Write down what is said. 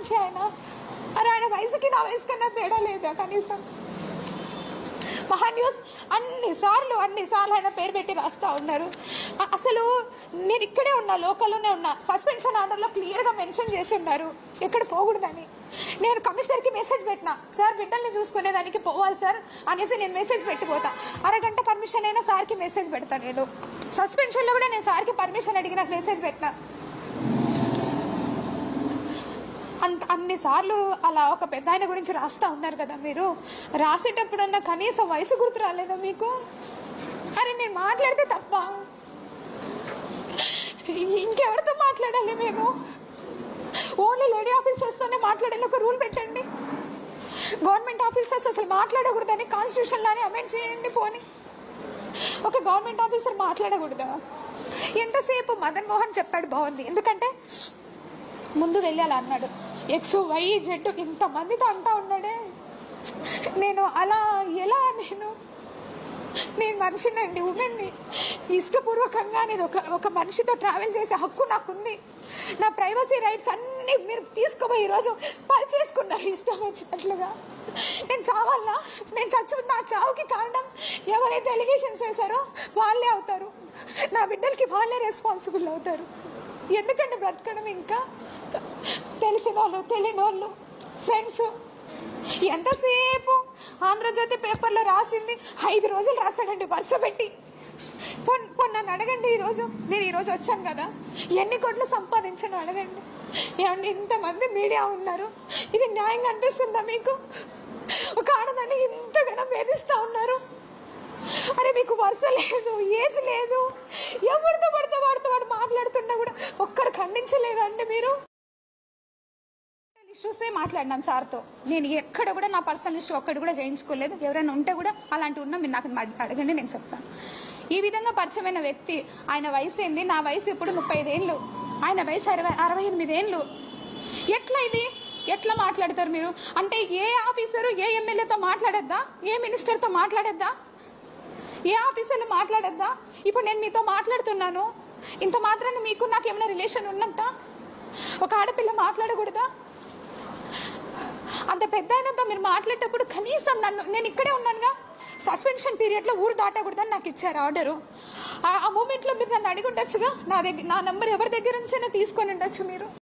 మనిషి ఆయన అరే ఆయన వయసుకి నా వయసు కన్నా తేడా లేదా కనీసం? మహా న్యూస్ అన్నిసార్లు అన్నిసార్లు ఆయన పేరు పెట్టి రాస్తా ఉన్నారు. అసలు నేను ఇక్కడే ఉన్నా లోకల్లోనే ఉన్నా సస్పెన్షన్ ఆర్డర్లో క్లియర్గా మెన్షన్ చేసి ఉన్నారు. ఎక్కడ పోకూడదని. నేను కమిషనర్కి మెసేజ్ పెట్టినా సార్ బిడ్డల్ని చూసుకునేదానికి పోవాలి సార్ అనేసి నేను మెసేజ్ పెట్టిపోతా. అరగంట పర్మిషన్ అయినా సార్కి మెసేజ్ పెడతా నేను. సస్పెన్షన్లో కూడా నేను సార్కి పర్మిషన్ అడిగి నాకు మెసేజ్ పెట్టినా. అంత అన్నిసార్లు అలా ఒక పెద్ద ఆయన గురించి రాస్తా ఉన్నారు కదా మీరు? రాసేటప్పుడన్నా కనీసం వయసు గుర్తు రాలేదా మీకు? అరే నేను మాట్లాడితే తప్ప. ఇంకెవరితో మాట్లాడాలి మేము? ఓన్లీ లేడీ ఆఫీసర్స్తోనే మాట్లాడాలి ఒక రూల్ పెట్టండి. గవర్నమెంట్ ఆఫీసర్స్ అసలు మాట్లాడకూడదని కాన్స్టిట్యూషన్లోనే అమెండ్ చేయండి పోనీ. ఒక గవర్నమెంట్ ఆఫీసర్ మాట్లాడకూడదా? ఎంతసేపు మదన్ మోహన్ చెప్పాడు బాగుంది. ఎందుకంటే ముందు వెళ్ళాలి అన్నాడు. ఎక్స్ వై జెడ్ ఇంతమందితో అంటా ఉన్నాడే. నేను అలా ఎలా నేను? నేను మనిషినండి ఉమెన్ని ఇష్టపూర్వకంగా నేను ఒక ఒక మనిషితో ట్రావెల్ చేసే హక్కు నాకుంది. నా ప్రైవసీ రైట్స్ అన్నీ మీరు తీసుకుపోయి ఈరోజు పరిచేసుకున్నారు ఇష్టం వచ్చినట్లుగా. నేను చావాలా? నేను చచ్చు నా చావుకి కారణం ఎవరైతే ఎలిగేషన్స్ వేశారో వాళ్ళే అవుతారు. నా బిడ్డలకి వాళ్ళే రెస్పాన్సిబుల్ అవుతారు. ఎందుకంటే బ్రతకడం ఇంకా? తెలిసిన వాళ్ళు తెలియని వాళ్ళు ఫ్రెండ్స్ ఎంతసేపు ఆంధ్రజ్యోతి పేపర్లో రాసింది? ఐదు రోజులు రాశాడండి వరుస పెట్టి. పొన్ నన్ను అడగండి ఈరోజు. నేను ఈరోజు వచ్చాను కదా. ఎన్ని కోట్లు సంపాదించాను అడగండి. ఏమండి ఇంతమంది మీడియా ఉన్నారు. ఇది న్యాయంగా అనిపిస్తుందా మీకు? ఒక ఆడదాన్ని ఇంతగానో వేధిస్తూ ఉన్నారు. అరే మీకు వరుస లేదు ఏజ్ లేదు. ఎవరితో పడితే వాడితో వాడు మాట్లాడుతున్నా కూడా ఒక్కరు ఖండించలేదండి మీరు. ఇష్యూసే మాట్లాడినాం సార్తో. నేను ఎక్కడ కూడా నా పర్సనల్ ఇష్యూ ఒక్కటి కూడా చేయించుకోలేదు. ఎవరైనా ఉంటే కూడా అలాంటి ఉన్నా మీరు నాకు అడగండి నేను చెప్తాను. ఈ విధంగా పరిచయమైన వ్యక్తి ఆయన వయసు ఏంది? నా వయసు ఇప్పుడు ముప్పై ఐదేళ్ళు ఆయన వయసు అరవై అరవై ఎనిమిది ఏళ్ళు ఎట్లా ఇది? ఎట్లా మాట్లాడతారు మీరు? అంటే ఏ ఆఫీసరు ఏ ఎమ్మెల్యేతో మాట్లాడొద్దా? ఏ మినిస్టర్తో మాట్లాడొద్దా? ఏ ఆఫీసర్లు మాట్లాడద్దా? ఇప్పుడు నేను మీతో మాట్లాడుతున్నాను. ఇంత మాత్రాన్ని మీకు నాకు ఏమైనా రిలేషన్ ఉన్నట్ట ఒక ఆడపిల్ల మాట్లాడకూడదా? అంత పెద్ద అయినతో మీరు మాట్లాడేటప్పుడు కనీసం నన్ను నేను ఇక్కడే ఉన్నానుగా. సస్పెన్షన్ పీరియడ్లో ఊరు దాటకూడదని నాకు ఇచ్చారు ఆర్డరు ఆ మూమెంట్లో మీరు నన్ను అడిగి ఉండొచ్చుగా? నా దగ్గర నా నంబర్ ఎవరి దగ్గర నుంచైనా తీసుకొని ఉండొచ్చు మీరు?